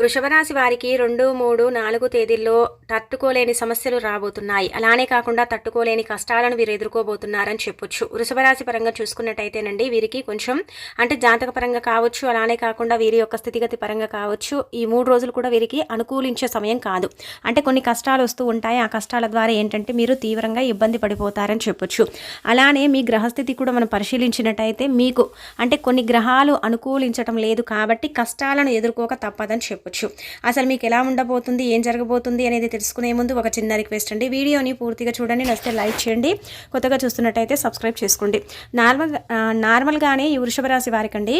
వృషభరాశి వారికి రెండు మూడు నాలుగు తేదీల్లో తట్టుకోలేని సమస్యలు రాబోతున్నాయి. అలానే కాకుండా తట్టుకోలేని కష్టాలను వీరు ఎదుర్కోబోతున్నారని చెప్పొచ్చు. వృషభరాశి పరంగా చూసుకున్నట్టయితేనండి వీరికి కొంచెం అంటే జాతక పరంగా కావచ్చు అలానే కాకుండా వీరి యొక్క స్థితిగతి పరంగా కావచ్చు ఈ మూడు రోజులు కూడా వీరికి అనుకూలించే సమయం కాదు. అంటే కొన్ని కష్టాలు వస్తూ ఉంటాయి. ఆ కష్టాల ద్వారా ఏంటంటే మీరు తీవ్రంగా ఇబ్బంది పడిపోతారని చెప్పొచ్చు. అలానే మీ గ్రహస్థితి కూడా మనం పరిశీలించినట్టయితే మీకు అంటే కొన్ని గ్రహాలు అనుకూలించటం లేదు కాబట్టి కష్టాలను ఎదుర్కోక తప్పదని చెప్పొచ్చు. అసలు మీకు ఎలా ఉండబోతుంది ఏం జరగబోతుంది అనేది తెలుసుకునే ముందు ఒక చిన్న రిక్వెస్ట్ అండి. వీడియోని పూర్తిగా చూడండి నచ్చితే లైక్ చేయండి. కొత్తగా చూస్తున్నట్టయితే సబ్స్క్రైబ్ చేసుకోండి. నార్మల్ నార్మల్గానే ఈ వృషభ రాశి వారికండి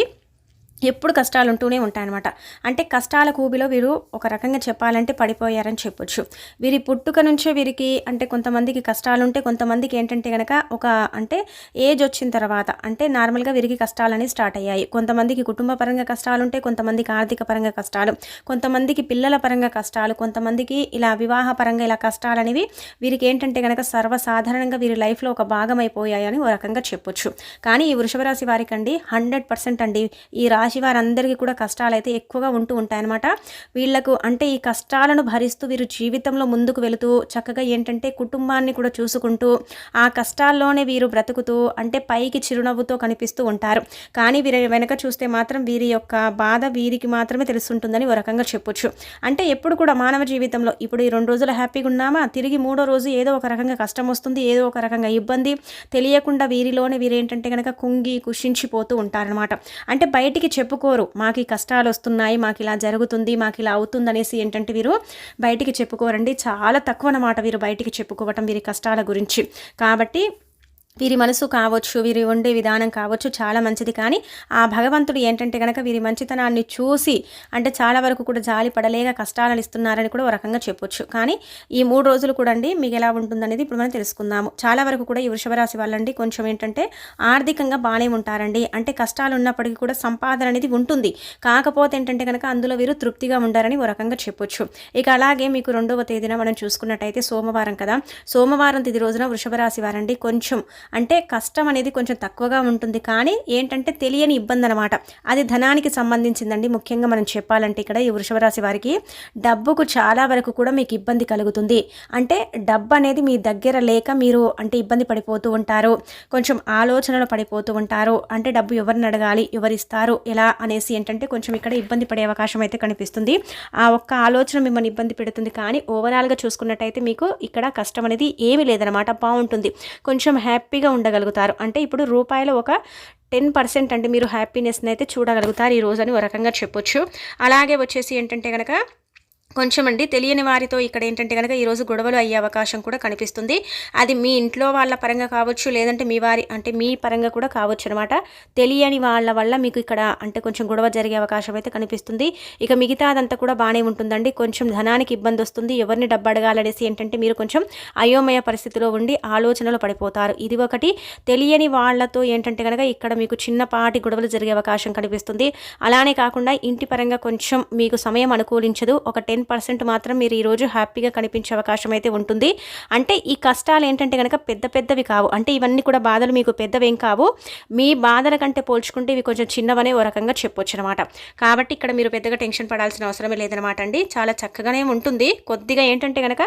ఎప్పుడు కష్టాలు ఉంటూనే ఉంటాయన్నమాట. అంటే కష్టాల కూబిలో వీరు ఒక రకంగా చెప్పాలంటే పడిపోయారని చెప్పొచ్చు. వీరి పుట్టుక నుంచే వీరికి అంటే కొంతమందికి కష్టాలు ఉంటే కొంతమందికి ఏంటంటే కనుక ఒక అంటే ఏజ్ వచ్చిన తర్వాత అంటే నార్మల్గా వీరికి కష్టాలని స్టార్ట్ అయ్యాయి. కొంతమందికి కుటుంబ పరంగా కష్టాలు ఉంటే కొంతమందికి ఆర్థిక పరంగా కష్టాలు కొంతమందికి పిల్లల పరంగా కష్టాలు కొంతమందికి ఇలా వివాహ పరంగా ఇలా కష్టాలు అనేవి వీరికి ఏంటంటే కనుక సర్వసాధారణంగా వీరి లైఫ్లో ఒక భాగం అయిపోయాయని ఓ రకంగా చెప్పొచ్చు. కానీ ఈ వృషభరాశి వారికండి వారికి అండి హండ్రెడ్ పర్సెంట్ అండి ఈ రాశి వారందరికీ కూడా కష్టాలు అయితే ఎక్కువగా ఉంటూ ఉంటాయన్నమాట. వీళ్ళకు అంటే ఈ కష్టాలను భరిస్తూ వీరు జీవితంలో ముందుకు వెళుతూ చక్కగా ఏంటంటే కుటుంబాన్ని కూడా చూసుకుంటూ ఆ కష్టాల్లోనే వీరు బ్రతుకుతూ అంటే పైకి చిరునవ్వుతో కనిపిస్తూ ఉంటారు. కానీ వీరి వెనక చూస్తే మాత్రం వీరి యొక్క బాధ వీరికి మాత్రమే తెలుసుంటుందని ఒక రకంగా చెప్పొచ్చు. అంటే ఎప్పుడు కూడా మానవ జీవితంలో ఇప్పుడు ఈ రెండు రోజులు హ్యాపీగా ఉన్నామా? తిరిగి మూడో రోజు ఏదో ఒక రకంగా కష్టం వస్తుంది ఏదో ఒక రకంగా ఇబ్బంది. తెలియకుండా వీరిలోనే వీరేంటంటే కనుక కుంగి కుషించిపోతూ ఉంటారనమాట అంటే బయటికి చెప్పుకోరు. మాకు కష్టాలు వస్తున్నాయి మాకు ఇలా జరుగుతుంది మాకు ఇలా అవుతుంది అనేసి ఏంటంటే వీరు బయటికి చెప్పుకోరండి. చాలా తక్కువ అన్నమాట వీరు బయటికి చెప్పుకోవటం వీరి కష్టాల గురించి. కాబట్టి వీరి మనసు కావచ్చు వీరి ఉండే విధానం కావచ్చు చాలా మంచిది. కానీ ఆ భగవంతుడు ఏంటంటే కనుక వీరి మంచితనాన్ని చూసి అంటే చాలా వరకు కూడా జాలి పడలేక కష్టాలను ఇస్తున్నారని కూడా ఒక రకంగా చెప్పొచ్చు. కానీ ఈ మూడు రోజులు కూడా అండి మీకు ఎలా ఉంటుందనేది ఇప్పుడు మనం తెలుసుకుందాము. చాలా వరకు కూడా ఈ వృషభరాశి వాళ్ళండి కొంచెం ఏంటంటే ఆర్థికంగా బాగానే ఉంటారండి. అంటే కష్టాలు ఉన్నప్పటికీ కూడా సంపాదన అనేది ఉంటుంది. కాకపోతే ఏంటంటే కనుక అందులో వీరు తృప్తిగా ఉండారని ఒక రకంగా చెప్పొచ్చు. ఇక అలాగే మీకు రెండవ తేదీన మనం చూసుకున్నట్టయితే సోమవారం కదా. సోమవారం తిది రోజున వృషభరాశి వారండి కొంచెం అంటే కష్టం అనేది కొంచెం తక్కువగా ఉంటుంది. కానీ ఏంటంటే తెలియని ఇబ్బంది అనమాట అది ధనానికి సంబంధించిందండి. ముఖ్యంగా మనం చెప్పాలంటే ఇక్కడ ఈ వృషభరాశి వారికి డబ్బుకు చాలా వరకు కూడా మీకు ఇబ్బంది కలుగుతుంది. అంటే డబ్బు అనేది మీ దగ్గర లేక మీరు అంటే ఇబ్బంది పడిపోతూ ఉంటారు. కొంచెం ఆలోచనలు పడిపోతూ ఉంటారు. అంటే డబ్బు ఎవరిని అడగాలి ఎవరిస్తారు ఎలా అనేసి ఏంటంటే కొంచెం ఇక్కడ ఇబ్బంది పడే అవకాశం అయితే కనిపిస్తుంది. ఆ ఒక్క ఆలోచన మిమ్మల్ని ఇబ్బంది పెడుతుంది. కానీ ఓవరాల్గా చూసుకున్నట్టయితే మీకు ఇక్కడ కష్టం అనేది ఏమీ లేదనమాట బాగుంటుంది. కొంచెం హ్యాపీ హ్యాపీగా ఉండగలుగుతారు. అంటే ఇప్పుడు రూపాయలు ఒక టెన్ పర్సెంట్ అంటే మీరు హ్యాపీనెస్ని అయితే చూడగలుగుతారు ఈ రోజు అని ఒక రకంగా చెప్పొచ్చు. అలాగే వచ్చేసి ఏంటంటే కనుక కొంచెం అండి తెలియని వారితో ఇక్కడ ఏంటంటే కనుక ఈరోజు గొడవలు అయ్యే అవకాశం కూడా కనిపిస్తుంది. అది మీ ఇంట్లో వాళ్ళ పరంగా కావచ్చు లేదంటే మీ వారి అంటే మీ పరంగా కూడా కావచ్చు అనమాట తెలియని వాళ్ళ వల్ల మీకు ఇక్కడ అంటే కొంచెం గొడవ జరిగే అవకాశం అయితే కనిపిస్తుంది. ఇక మిగతా అదంతా కూడా బాగానే ఉంటుందండి. కొంచెం ధనానికి ఇబ్బంది వస్తుంది. ఎవరిని డబ్బు అడగాలనేసి ఏంటంటే మీరు కొంచెం అయోమయ పరిస్థితిలో ఉండి ఆలోచనలు పడిపోతారు. ఇది ఒకటి. తెలియని వాళ్ళతో ఏంటంటే కనుక ఇక్కడ మీకు చిన్నపాటి గొడవలు జరిగే అవకాశం కనిపిస్తుంది. అలానే కాకుండా ఇంటి పరంగా కొంచెం మీకు సమయం అనుకూలించదు. ఒక టెన్ టెన్ పర్సెంట్ మాత్రం మీరు ఈరోజు హ్యాపీగా కనిపించే అవకాశం అయితే ఉంటుంది. అంటే ఈ కష్టాలు ఏంటంటే కనుక పెద్ద పెద్దవి కావు. అంటే ఇవన్నీ కూడా బాధలు మీకు పెద్దవేం కావు. మీ బాధల కంటే పోల్చుకుంటే ఇవి కొంచెం చిన్నవనే ఓ రకంగా చెప్పొచ్చు అనమాట కాబట్టి ఇక్కడ మీరు పెద్దగా టెన్షన్ పడాల్సిన అవసరమే లేదనమాట అండి. చాలా చక్కగానే ఉంటుంది. కొద్దిగా ఏంటంటే కనుక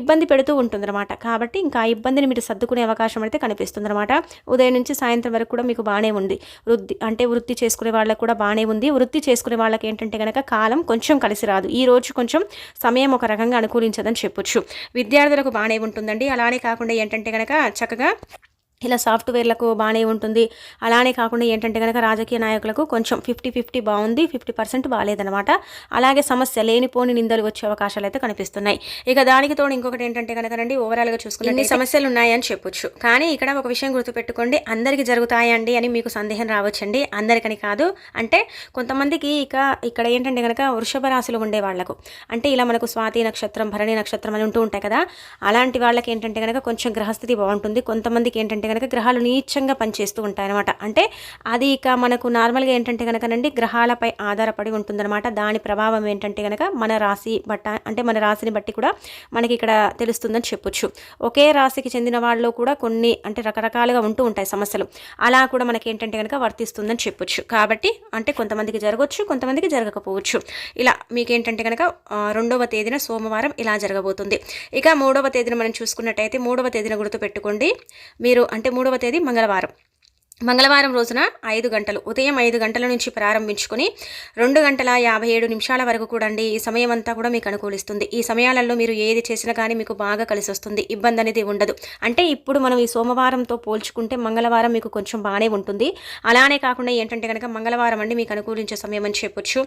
ఇబ్బంది పెడుతూ ఉంటుందన్నమాట కాబట్టి ఇంకా ఆ ఇబ్బందిని మీరు సర్దుకునే అవకాశం అయితే కనిపిస్తుంది అనమాట ఉదయం నుంచి సాయంత్రం వరకు కూడా మీకు బాగానే ఉంది. వృద్ధి అంటే వృత్తి చేసుకునే వాళ్ళకు కూడా బాగానే ఉంది. వృత్తి చేసుకునే వాళ్ళకి ఏంటంటే కనుక కాలం కొంచెం కలిసి రాదు. ఈ రోజు కొంచెం సమయం ఒక రకంగా అనుకూలించదని చెప్పొచ్చు. విద్యార్థులకు బాగానే ఉంటుందండి. అలానే కాకుండా ఏంటంటే కనుక చక్కగా ఇలా సాఫ్ట్వేర్లకు బాగానే ఉంటుంది. అలానే కాకుండా ఏంటంటే కనుక రాజకీయ నాయకులకు కొంచెం ఫిఫ్టీ ఫిఫ్టీ బాగుంది ఫిఫ్టీ పర్సెంట్ బాగాలేదనమాట అలాగే సమస్య లేనిపోని నిందలు వచ్చే అవకాశాలు అయితే కనిపిస్తున్నాయి. ఇక దానికి తోడు ఇంకొకటి ఏంటంటే కనుక రండి ఓవరాల్గా చూసుకుంటే ఇన్ని సమస్యలు ఉన్నాయని చెప్పొచ్చు. కానీ ఇక్కడ ఒక విషయం గుర్తుపెట్టుకోండి అందరికీ జరుగుతాయండి అని మీకు సందేహం రావచ్చండి. అందరికని కాదు అంటే కొంతమందికి ఇక ఇక్కడ ఏంటంటే కనుక వృషభ రాశిలో ఉండే వాళ్ళకు అంటే ఇలా మనకు స్వాతి నక్షత్రం భరణి నక్షత్రం అని ఉంటూ ఉంటాయి కదా అలాంటి వాళ్ళకి ఏంటంటే కనుక కొంచెం గ్రహస్థితి బాగుంటుంది కొంతమందికి ఏంటంటే కనుక గ్రహాలు నీచంగా పనిచేస్తూ ఉంటాయి అనమాట అంటే అది ఇక మనకు నార్మల్గా ఏంటంటే కనుకనండి గ్రహాలపై ఆధారపడి ఉంటుందన్నమాట. దాని ప్రభావం ఏంటంటే కనుక మన రాశి బట్ట అంటే మన రాశిని బట్టి కూడా మనకి ఇక్కడ తెలుస్తుందని చెప్పొచ్చు. ఒకే రాశికి చెందిన వాళ్ళు కూడా కొన్ని అంటే రకరకాలుగా ఉంటూ ఉంటాయి సమస్యలు. అలా కూడా మనకి ఏంటంటే కనుక వర్తిస్తుందని చెప్పొచ్చు. కాబట్టి అంటే కొంతమందికి జరగవచ్చు కొంతమందికి జరగకపోవచ్చు. ఇలా మీకేంటంటే కనుక రెండవ తేదీన సోమవారం ఇలా జరగబోతుంది. ఇక మూడవ తేదీన మనం చూసుకున్నట్టయితే మూడవ తేదీన గుర్తుపెట్టుకోండి. మీరు అంటే మూడవ తేదీ మంగళవారం. మంగళవారం రోజున ఐదు గంటలు ఉదయం ఐదు గంటల నుంచి ప్రారంభించుకుని రెండు గంటల యాభై ఏడు నిమిషాల వరకు కూడా అండి ఈ సమయం అంతా కూడా మీకు అనుకూలిస్తుంది. ఈ సమయాలలో మీరు ఏది చేసినా కానీ మీకు బాగా కలిసి వస్తుంది ఇబ్బంది అనేది ఉండదు. అంటే ఇప్పుడు మనం ఈ సోమవారంతో పోల్చుకుంటే మంగళవారం మీకు కొంచెం బాగానే ఉంటుంది. అలానే కాకుండా ఏంటంటే కనుక మంగళవారం అండి మీకు అనుకూలించే సమయం అని చెప్పొచ్చు.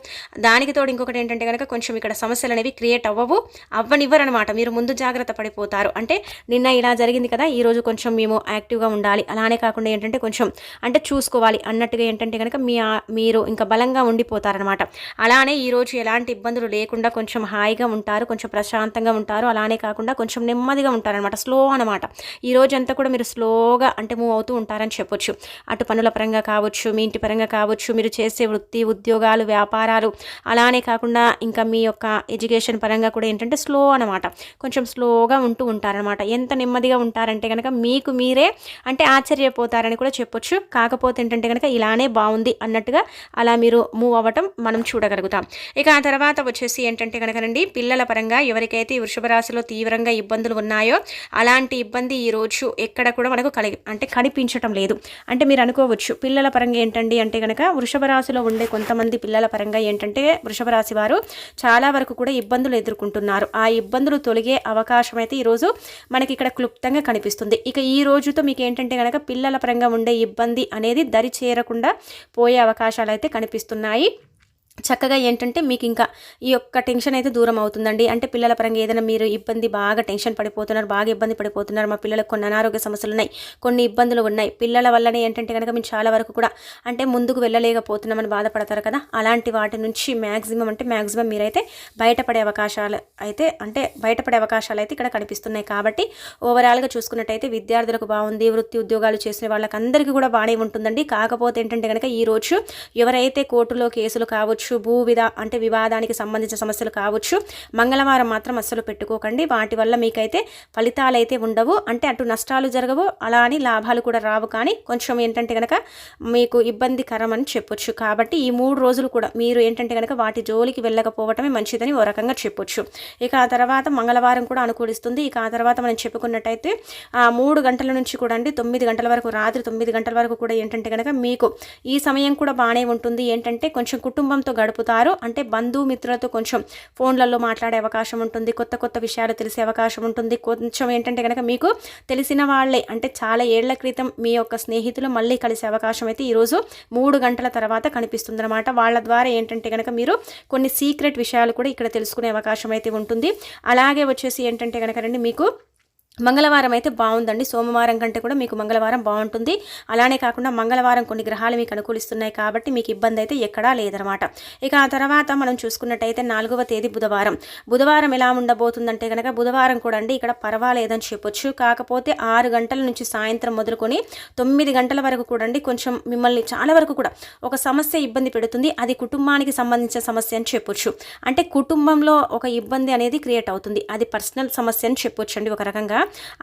దానికి తోడు ఇంకొకటి ఏంటంటే కనుక కొంచెం ఇక్కడ సమస్యలు అనేవి క్రియేట్ అవ్వవు అవ్వనివ్వరు అనమాట మీరు ముందు జాగ్రత్త పడిపోతారు. అంటే నిన్న ఇలా జరిగింది కదా ఈరోజు కొంచెం మేము యాక్టివ్గా ఉండాలి. అలానే కాకుండా ఏంటంటే కొంచెం అంటే చూసుకోవాలి అన్నట్టుగా ఏంటంటే కనుక మీ మీరు ఇంకా బలంగా ఉండిపోతారనమాట అలానే ఈరోజు ఎలాంటి ఇబ్బందులు లేకుండా కొంచెం హాయిగా ఉంటారు కొంచెం ప్రశాంతంగా ఉంటారు. అలానే కాకుండా కొంచెం నెమ్మదిగా ఉంటారనమాట స్లో అనమాట ఈ రోజంతా అంతా కూడా మీరు స్లోగా అంటే మూవ్ అవుతూ ఉంటారని చెప్పొచ్చు. అటు పనుల పరంగా కావచ్చు మీ ఇంటి పరంగా కావచ్చు మీరు చేసే వృత్తి ఉద్యోగాలు వ్యాపారాలు. అలానే కాకుండా ఇంకా మీ యొక్క ఎడ్యుకేషన్ పరంగా కూడా ఏంటంటే స్లో అనమాట కొంచెం స్లోగా ఉంటూ ఉంటారనమాట ఎంత నెమ్మదిగా ఉంటారంటే కనుక మీకు మీరే అంటే ఆశ్చర్యపోతారని కూడా చెప్పొచ్చు. కాకపోతే ఏంటంటే కనుక ఇలానే బాగుంది అన్నట్టుగా అలా మీరు మూవ్ అవ్వటం మనం చూడగలుగుతాం. ఇక ఆ తర్వాత వచ్చేసి ఏంటంటే కనుకనండి పిల్లల పరంగా ఎవరికైతే వృషభ రాశిలో తీవ్రంగా ఇబ్బందులు ఉన్నాయో అలాంటి ఇబ్బంది ఈ రోజు ఎక్కడ కూడా మనకు కలిగి అంటే కనిపించటం లేదు. అంటే మీరు అనుకోవచ్చు పిల్లల పరంగా ఏంటండి అంటే కనుక వృషభ రాశిలో ఉండే కొంతమంది పిల్లల పరంగా ఏంటంటే వృషభ రాశి వారు చాలా వరకు కూడా ఇబ్బందులు ఎదుర్కొంటున్నారు. ఆ ఇబ్బందులు తొలగే అవకాశం అయితే ఈరోజు మనకి ఇక్కడ క్లుప్తంగా కనిపిస్తుంది. ఇక ఈ రోజుతో మీకు ఏంటంటే కనుక పిల్లల పరంగా ఉండే ఇబ్బంది అనేది దరి చేరకుండా పోయే అవకాశాలు అయితే కనిపిస్తున్నాయి. చక్కగా ఏంటంటే మీకు ఇంకా ఈ యొక్క టెన్షన్ అయితే దూరం అవుతుందండి. అంటే పిల్లల పరంగా ఏదైనా మీరు ఇబ్బంది బాగా టెన్షన్ పడిపోతున్నారు బాగా ఇబ్బంది పడిపోతున్నారు. మా పిల్లలకు కొన్ని అనారోగ్య సమస్యలు ఉన్నాయి కొన్ని ఇబ్బందులు ఉన్నాయి. పిల్లల వల్లనే ఏంటంటే కనుక మేము చాలా వరకు కూడా అంటే ముందుకు వెళ్ళలేకపోతున్నామని బాధపడతారు కదా. అలాంటి వాటి నుంచి మ్యాక్సిమం అంటే మ్యాక్సిమం మీరైతే బయటపడే అవకాశాలు అయితే అంటే బయటపడే అవకాశాలు అయితే ఇక్కడ కనిపిస్తున్నాయి. కాబట్టి ఓవరాల్గా చూసుకున్నట్టయితే విద్యార్థులకు బాగుంది వృత్తి ఉద్యోగాలు చేసిన వాళ్ళకందరికీ కూడా బాగానే ఉంటుందండి. కాకపోతే ఏంటంటే కనుక ఈ రోజు ఎవరైతే కోర్టులో కేసులు కావచ్చు భూ విధా అంటే వివాదానికి సంబంధించిన సమస్యలు కావచ్చు. మంగళవారం మాత్రం అస్సలు పెట్టుకోకండి. వాటి వల్ల మీకైతే ఫలితాలు అయితే ఉండవు. అంటే అటు నష్టాలు జరగవు అలా అని లాభాలు కూడా రావు. కానీ కొంచెం ఏంటంటే కనుక మీకు ఇబ్బందికరం అని చెప్పొచ్చు. కాబట్టి ఈ మూడు రోజులు కూడా మీరు ఏంటంటే కనుక వాటి జోలికి వెళ్ళకపోవటమే మంచిదని ఓ రకంగా చెప్పొచ్చు. ఇక ఆ తర్వాత మంగళవారం కూడా అనుకూలిస్తుంది. ఇక ఆ తర్వాత మనం చెప్పుకున్నట్టయితే ఆ మూడు గంటల నుంచి కూడా అండి తొమ్మిది గంటల వరకు రాత్రి తొమ్మిది గంటల వరకు కూడా ఏంటంటే కనుక మీకు ఈ సమయం కూడా బాగానే ఉంటుంది. ఏంటంటే కొంచెం కుటుంబంతో గడుపుతారు. అంటే బంధుమిత్రులతో కొంచెం ఫోన్లలో మాట్లాడే అవకాశం ఉంటుంది. కొత్త కొత్త విషయాలు తెలిసే అవకాశం ఉంటుంది. కొంచెం ఏంటంటే కనుక మీకు తెలిసిన వాళ్ళే అంటే చాలా ఏళ్ళ క్రితం మీ యొక్క స్నేహితులు మళ్ళీ కలిసే అవకాశం అయితే ఈరోజు మూడు గంటల తర్వాత కనిపిస్తుంది అనమాట వాళ్ళ ద్వారా ఏంటంటే కనుక మీరు కొన్ని సీక్రెట్ విషయాలు కూడా ఇక్కడ తెలుసుకునే అవకాశం అయితే ఉంటుంది. అలాగే వచ్చేసి ఏంటంటే కనుక రండి మీకు మంగళవారం అయితే బాగుందండి. సోమవారం కంటే కూడా మీకు మంగళవారం బాగుంటుంది. అలానే కాకుండా మంగళవారం కొన్ని గ్రహాలు మీకు అనుకూలిస్తున్నాయి కాబట్టి మీకు ఇబ్బంది అయితే ఎక్కడా లేదనమాట. ఇక ఆ తర్వాత మనం చూసుకున్నట్టయితే నాలుగవ తేదీ బుధవారం. బుధవారం ఎలా ఉండబోతుందంటే కనుక బుధవారం కూడా అండి ఇక్కడ పర్వాలేదని చెప్పొచ్చు. కాకపోతే ఆరు గంటల నుంచి సాయంత్రం మొదలుకొని తొమ్మిది గంటల వరకు కూడా అండి కొంచెం మిమ్మల్ని చాలా వరకు కూడా ఒక సమస్య ఇబ్బంది పెడుతుంది. అది కుటుంబానికి సంబంధించిన సమస్య అని చెప్పొచ్చు. అంటే కుటుంబంలో ఒక ఇబ్బంది అనేది క్రియేట్ అవుతుంది. అది పర్సనల్ సమస్య అని చెప్పొచ్చు అండి ఒక రకంగా.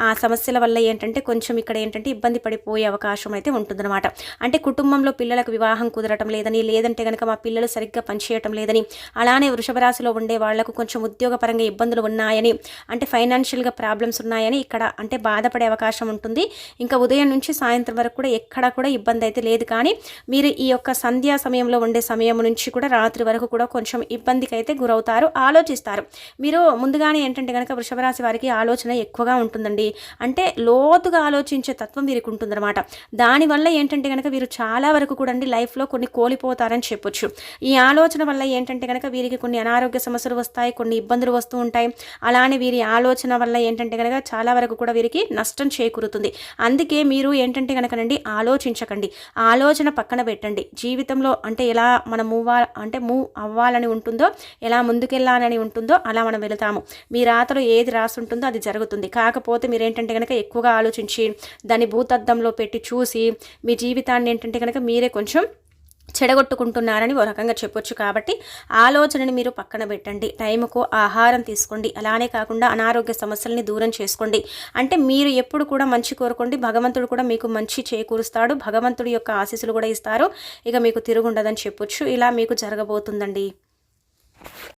ఆ సమస్యల వల్ల ఏంటంటే కొంచెం ఇక్కడ ఏంటంటే ఇబ్బంది పడిపోయే అవకాశం అయితే ఉంటుందన్నమాట. అంటే కుటుంబంలో పిల్లలకు వివాహం కుదరటం లేదని లేదంటే కనుక మా పిల్లలు సరిగ్గా పనిచేయటం లేదని అలానే వృషభరాశిలో ఉండే వాళ్ళకు కొంచెం ఉద్యోగపరంగా ఇబ్బందులు ఉన్నాయని అంటే ఫైనాన్షియల్గా ప్రాబ్లమ్స్ ఉన్నాయని ఇక్కడ అంటే బాధపడే అవకాశం ఉంటుంది. ఇంకా ఉదయం నుంచి సాయంత్రం వరకు కూడా ఎక్కడా కూడా ఇబ్బంది అయితే లేదు. కానీ మీరు ఈ యొక్క సంధ్యా సమయంలో ఉండే సమయం నుంచి కూడా రాత్రి వరకు కూడా కొంచెం ఇబ్బందికి అయితే గురవుతారు ఆలోచిస్తారు. మీరు ముందుగానే ఏంటంటే కనుక వృషభరాశి వారికి ఆలోచన ఎక్కువగా ఉంటుందండి. అంటే లోతుగా ఆలోచించే తత్వం వీరికి ఉంటుందన్నమాట. దానివల్ల ఏంటంటే కనుక వీరు చాలా వరకు కూడా అండి లైఫ్లో కొన్ని కోల్పోతారని చెప్పొచ్చు. ఈ ఆలోచన వల్ల ఏంటంటే కనుక వీరికి కొన్ని అనారోగ్య సమస్యలు వస్తాయి కొన్ని ఇబ్బందులు వస్తూ ఉంటాయి. అలానే వీరి ఆలోచన వల్ల ఏంటంటే కనుక చాలా వరకు కూడా వీరికి నష్టం చేకూరుతుంది. అందుకే మీరు ఏంటంటే కనుకనండి ఆలోచించకండి. ఆలోచన పక్కన పెట్టండి. జీవితంలో అంటే ఎలా మనం మూవ్ అంటే మూవ్ అవ్వాలని ఉంటుందో ఎలా ముందుకెళ్ళాలని ఉంటుందో అలా మనం వెళతాము. మీ రాతలో ఏది రాసి ఉంటుందో అది జరుగుతుంది. కాకపోతే కాకపోతే మీరు ఏంటంటే కనుక ఎక్కువగా ఆలోచించి దాన్ని భూతద్దంలో పెట్టి చూసి మీ జీవితాన్ని ఏంటంటే కనుక మీరే కొంచెం చెడగొట్టుకుంటున్నారని ఒక రకంగా చెప్పొచ్చు కాబట్టి ఆలోచనని మీరు పక్కన పెట్టండి. టైంకు ఆహారం తీసుకోండి. అలానే కాకుండా అనారోగ్య సమస్యల్ని దూరం చేసుకోండి. అంటే మీరు ఎప్పుడు కూడా మంచి కోరుకోండి. భగవంతుడు కూడా మీకు మంచి చేకూరుస్తాడు. భగవంతుడి యొక్క ఆశీస్సులు కూడా ఇస్తారు. ఇక మీకు తిరుగుండదని చెప్పొచ్చు. ఇలా మీకు జరగబోతుందండి.